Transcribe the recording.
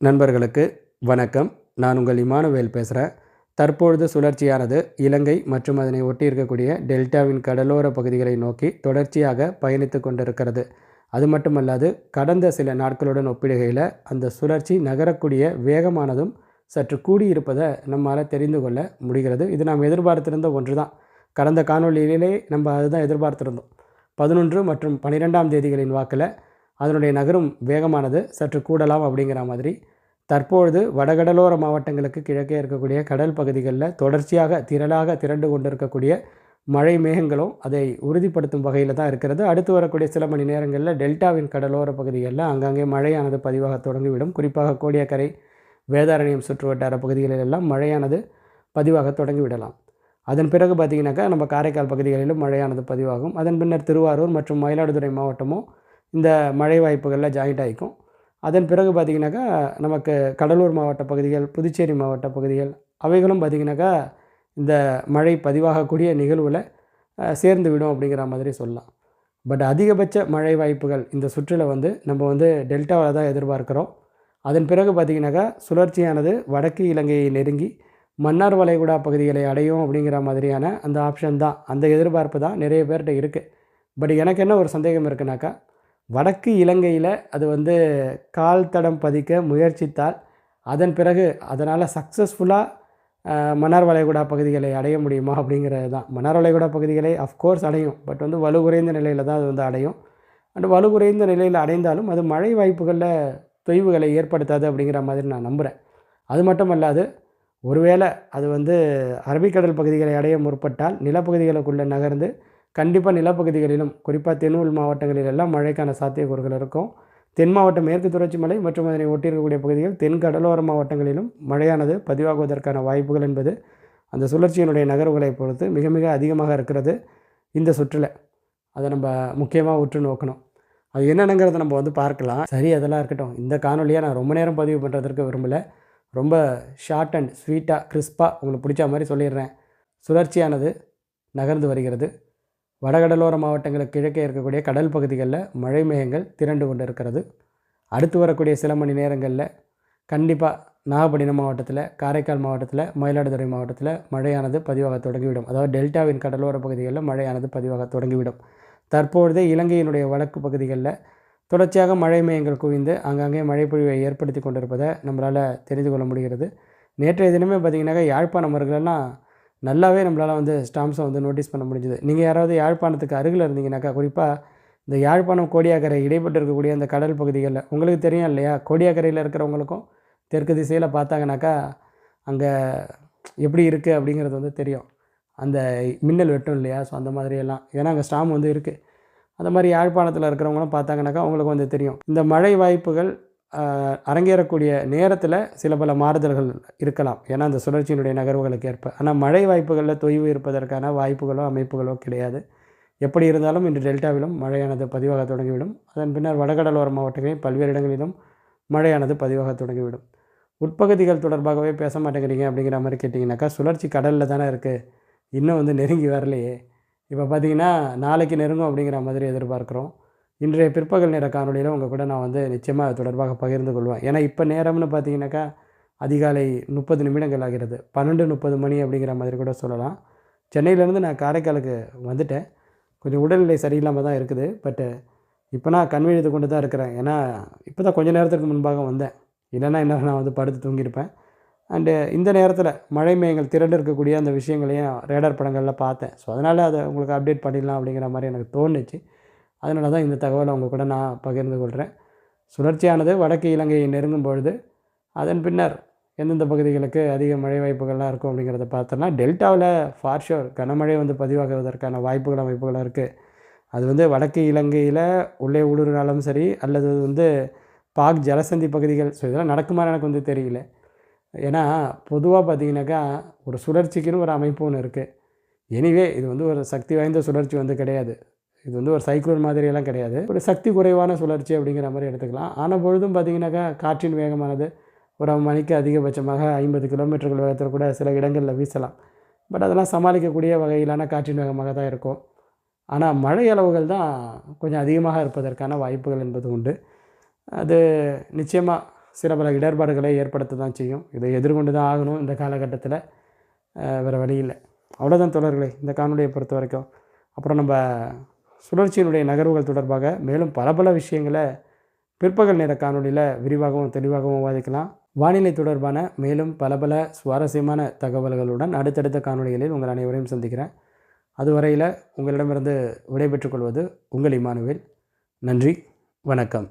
நண்பர்களுக்கு வணக்கம். நான் உங்கள் இமானுவேல் பேசுகிறேன் தற்பொழுது சுழற்சியானது இலங்கை மற்றும் அதனை ஒட்டி இருக்கக்கூடிய டெல்டாவின் கடலோர பகுதிகளை நோக்கி தொடர்ச்சியாக பயணித்து கொண்டிருக்கிறது. அது மட்டுமல்லாது கடந்த சில நாட்களுடன் ஒப்பிடுகையில் அந்த சுழற்சி நகரக்கூடிய வேகமானதும் சற்று கூடியிருப்பதை நம்மால் தெரிந்து கொள்ள முடிகிறது. இது நாம் எதிர்பார்த்திருந்த ஒன்று தான் கடந்த காணொளியிலே நம்ம அதுதான் எதிர்பார்த்திருந்தோம். பதினொன்று மற்றும் பன்னிரெண்டாம் தேதிகளின் வாக்கில் அதனுடைய நகரும் வேகமானது சற்று கூடலாம் அப்படிங்கிற மாதிரி. தற்பொழுது வடகடலோர மாவட்டங்களுக்கு கிழக்கே இருக்கக்கூடிய கடல் பகுதிகளில் தொடர்ச்சியாக திரளாக திரண்டு கொண்டிருக்கக்கூடிய மழை மேகங்களும் அதை உறுதிப்படுத்தும் வகையில் தான் இருக்கிறது. அடுத்து வரக்கூடிய சில மணி நேரங்களில் டெல்டாவின் கடலோர பகுதிகளில் அங்கங்கே மழையானது பதிவாக தொடங்கிவிடும். குறிப்பாக கோடியக்கரை வேதாரண்யம் சுற்றுவட்டார பகுதிகளில் எல்லாம் மழையானது பதிவாக தொடங்கிவிடலாம். அதன் பிறகு பார்த்திங்கனாக்கா நம்ம காரைக்கால் பகுதிகளிலும் மழையானது பதிவாகும். அதன் பின்னர் திருவாரூர் மற்றும் மயிலாடுதுறை மாவட்டமும் இந்த மழை வாய்ப்புகளில் ஜாயிண்ட் ஆகிக்கும் அதன் பிறகு பார்த்திங்கனாக்கா நமக்கு கடலூர் மாவட்ட பகுதிகள் புதுச்சேரி மாவட்ட பகுதிகள் அவைகளும் பார்த்திங்கனாக்கா இந்த மழை பதிவாகக்கூடிய நிகழ்வில் சேர்ந்து விடும் அப்படிங்கிற மாதிரி சொல்லலாம். பட் அதிகபட்ச மழை வாய்ப்புகள் இந்த சுற்றில் வந்து நம்ம வந்து டெல்டாவில் தான் எதிர்பார்க்குறோம். அதன் பிறகு பார்த்திங்கனாக்கா சுழற்சியானது வடக்கு இலங்கையை நெருங்கி மன்னார் வளைகுடா பகுதிகளை அடையும் அப்படிங்கிற மாதிரியான அந்த ஆப்ஷன் தான். அந்த எதிர்பார்ப்பு தான் நிறைய பேர்கிட்ட இருக்குது பட் எனக்கு என்ன ஒரு சந்தேகம் இருக்குனாக்கா வடக்கு இலங்கையில் அது வந்து கால் தடம் பதிக்க முயற்சித்தால் அதன் பிறகு அதனால் சக்ஸஸ்ஃபுல்லாக மன்னார் வளைகுடா பகுதிகளை அடைய முடியுமா அப்படிங்கிறது தான். மன்னார் வளைகுடா பகுதிகளை அஃப்கோர்ஸ் அடையும். பட் வந்து வலு குறைந்த நிலையில் தான் அது வந்து அடையும். அண்ட் வலு குறைந்த நிலையில் அடைந்தாலும் அது மழை வாய்ப்புகளில் தொய்வுகளை ஏற்படுத்தாது அப்படிங்கிற மாதிரி நான் நம்புகிறேன் அது மட்டும் அல்லாது ஒருவேளை அது வந்து அரபிக்கடல் பகுதிகளை அடைய முற்பட்டால் நிலப்பகுதிகளுக்குள்ளே நகர்ந்து கண்டிப்பாக நிலப்பகுதிகளிலும் குறிப்பாக தென்னுள் மாவட்டங்களில் எல்லாம் மழைக்கான சாத்தியக்கூறுகள் இருக்கும். தென் மாவட்ட மேற்கு தொடர்ச்சி மலை மற்றும் அதனை ஒட்டியிருக்கக்கூடிய பகுதிகள் தென் கடலோர மாவட்டங்களிலும் மழையானது பதிவாகுவதற்கான வாய்ப்புகள் என்பது அந்த சுழற்சியினுடைய நகர்வுகளை பொறுத்து மிக மிக அதிகமாக இருக்கிறது இந்த சுற்றில். அதை நம்ம முக்கியமாக உற்று நோக்கணும். அது என்னென்னங்கிறத நம்ம வந்து பார்க்கலாம். சரி அதெல்லாம் இருக்கட்டும். இந்த காணொலியாக நான் ரொம்ப நேரம் பதிவு பண்ணுறதுக்கு விரும்பலை. ரொம்ப ஷார்ட் அண்ட் ஸ்வீட்டாக கிறிஸ்பாக உங்களுக்கு பிடிச்ச மாதிரி சொல்லிடுறேன். சுழற்சியானது நகர்ந்து வருகிறது. வடகடலோர மாவட்டங்களுக்கு கிழக்கே இருக்கக்கூடிய கடல் பகுதிகளில் மழை மேகங்கள் திரண்டு கொண்டு இருக்கிறது அடுத்து வரக்கூடிய சில மணி நேரங்களில் கண்டிப்பாக நாகப்பட்டினம் மாவட்டத்தில் காரைக்கால் மாவட்டத்தில் மயிலாடுதுறை மாவட்டத்தில் மழையானது பதிவாக தொடங்கிவிடும். அதாவது டெல்டாவின் கடலோர பகுதிகளில் மழையானது பதிவாக தொடங்கிவிடும். தற்பொழுதே இலங்கையினுடைய வடக்கு பகுதிகளில் தொடர்ச்சியாக மழை மேயங்கள் குவிந்து அங்கங்கே மழைப்பொழிவை ஏற்படுத்தி கொண்டிருப்பதை நம்மளால் தெரிந்து கொள்ள முடிகிறது. நேற்றைய தினமே பார்த்திங்கனாக்கா யாழ்ப்பாணம் அவர்களெல்லாம் நல்லாவே நம்மளால் வந்து ஸ்டாம்ப்ஸை வந்து நோட்டீஸ் பண்ண முடிஞ்சுது. நீங்கள் யாராவது யாழ்ப்பாணத்துக்கு அருகில் இருந்தீங்கனாக்கா குறிப்பாக இந்த யாழ்ப்பாணம் கோடியாக்கரை இடைப்பட்டு இருக்கக்கூடிய அந்த கடல் பகுதிகளில் உங்களுக்கு தெரியும் இல்லையா? கோடியாக்கரையில் இருக்கிறவங்களுக்கும் தெற்கு திசையில் பார்த்தாங்கனாக்கா அங்கே எப்படி இருக்குது அப்படிங்கிறது வந்து தெரியும். அந்த மின்னல் வெட்டும் இல்லையா? ஸோ அந்த மாதிரியெல்லாம் ஏன்னா அங்கே ஸ்டாம் வந்து இருக்குது அந்த மாதிரி யாழ்ப்பாணத்தில் இருக்கிறவங்களும் பார்த்தாங்கனாக்கா அவங்களுக்கு வந்து தெரியும். இந்த மழை வாய்ப்புகள் அரங்கேறக்கூடிய நேரத்தில் சில பல மாறுதல்கள் இருக்கலாம். ஏன்னா அந்த சுழற்சியினுடைய நகர்வுகளுக்கு ஏற்ப. ஆனால் மழை வாய்ப்புகளில் தொய்வு இருப்பதற்கான வாய்ப்புகளோ அமைப்புகளோ கிடையாது. எப்படி இருந்தாலும் இன்று டெல்டாவிலும் மழையானது பதிவாக தொடங்கிவிடும். அதன் பின்னர் வடகடலோர மாவட்டங்களில் பல்வேறு இடங்களிலும் மழையானது பதிவாக தொடங்கிவிடும். உட்பகுதிகள் தொடர்பாகவே பேச மாட்டேங்கிறீங்க அப்படிங்கிற மாதிரி கேட்டிங்கனாக்கா சுழற்சி கடலில் தானே இருக்குது இன்னும் வந்து நெருங்கி வரலையே. இப்போ பார்த்திங்கன்னா நாளைக்கு நெருங்கும் அப்படிங்கிற மாதிரி எதிர்பார்க்குறோம். இன்றைய பிற்பகல் நேர காணொலியில் உங்கள் கூட நான் வந்து நிச்சயமாக அது தொடர்பாக பகிர்ந்து கொள்வேன். ஏன்னா இப்போ நேரம்னு பார்த்தீங்கன்னாக்கா அதிகாலை முப்பது நிமிடங்கள் ஆகிறது. பன்னெண்டு முப்பது மணி அப்படிங்கிற மாதிரி கூட சொல்லலாம். சென்னையிலேருந்து நான் காரைக்காலுக்கு வந்துட்டேன். கொஞ்சம் உடல்நிலை சரியில்லாமல் தான் இருக்குது. பட்டு இப்போ நான் கண் கொண்டு தான் இருக்கிறேன். ஏன்னா இப்போ தான் கொஞ்சம் நேரத்துக்கு முன்பாக வந்தேன். இல்லைன்னா என்ன நான் வந்து படுத்து தூங்கியிருப்பேன். அண்டு இந்த நேரத்தில் மழை மேயங்கள் திரண்டு இருக்கக்கூடிய அந்த விஷயங்களையும் ரேடர் படங்களில் பார்த்தேன். ஸோ அதனால் அதை உங்களுக்கு அப்டேட் பண்ணிடலாம் அப்படிங்கிற மாதிரி எனக்கு தோணுச்சு. அதனால தான் இந்த தகவலை அவங்க கூட நான் பகிர்ந்து கொள்கிறேன் சுழற்சியானது வடக்கு இலங்கையை நெருங்கும் பொழுது அதன் பின்னர் எந்தெந்த பகுதிகளுக்கு அதிக மழை வாய்ப்புகள்லாம் இருக்கும் அப்படிங்கிறத பார்த்தோன்னா டெல்டாவில் ஃபார்ஷோர் கனமழை வந்து பதிவாகுவதற்கான வாய்ப்புகள் அமைப்புகள் இருக்குது அது வந்து வடக்கு இலங்கையில் உள்ளே ஊடுருனாலும் சரி அல்லது வந்து பாக் ஜலசந்தி பகுதிகள் ஸோ இதெல்லாம் நடக்குமா எனக்கு வந்து தெரியல. ஏன்னா பொதுவாக பார்த்தீங்கன்னாக்கா ஒரு சுழற்சிக்குன்னு ஒரு அமைப்பு ஒன்று இருக்குது எனிவே இது வந்து ஒரு சக்தி வாய்ந்த சுழற்சி வந்து கிடையாது. இது வந்து ஒரு சைக்ளோன் மாதிரியெல்லாம் கிடையாது. ஒரு சக்தி குறைவான சுழற்சி அப்படிங்கிற மாதிரி எடுத்துக்கலாம். ஆன பொழுதும் பார்த்திங்கனாக்கா காற்றின் வேகமானது ஒரு மணிக்கு அதிகபட்சமாக ஐம்பது கிலோமீட்டர்கள் வேகத்தில் கூட சில இடங்களில் வீசலாம். பட் அதெல்லாம் சமாளிக்கக்கூடிய வகையிலான காற்றின் வேகமாக தான் இருக்கும். ஆனால் மழை அளவுகள் தான் கொஞ்சம் அதிகமாக இருப்பதற்கான வாய்ப்புகள் என்பது உண்டு. அது நிச்சயமாக சில பல இடர்பாடுகளை ஏற்படுத்த தான் செய்யும். இதை எதிர்கொண்டு தான் ஆகணும் இந்த காலகட்டத்தில். வேறு வழி இல்லை. அவ்வளோதான் தொடர்களே இந்த காணொலியை பொறுத்த வரைக்கும். அப்புறம் நம்ம சுழற்சியினுடைய நகர்வுகள் தொடர்பாக மேலும் பல பல விஷயங்களை பிற்பகல் நேர காணொலியில் விரிவாகவும் தெளிவாகவும் விவாதிக்கலாம். வானிலை தொடர்பான மேலும் பல பல சுவாரஸ்யமான தகவல்களுடன் அடுத்தடுத்த காணொலிகளில் உங்கள் அனைவரையும் சந்திக்கிறேன். அதுவரையில் உங்களிடமிருந்து விடைபெற்றுக் கொள்வது உங்கள் இமானுவேல். நன்றி வணக்கம்.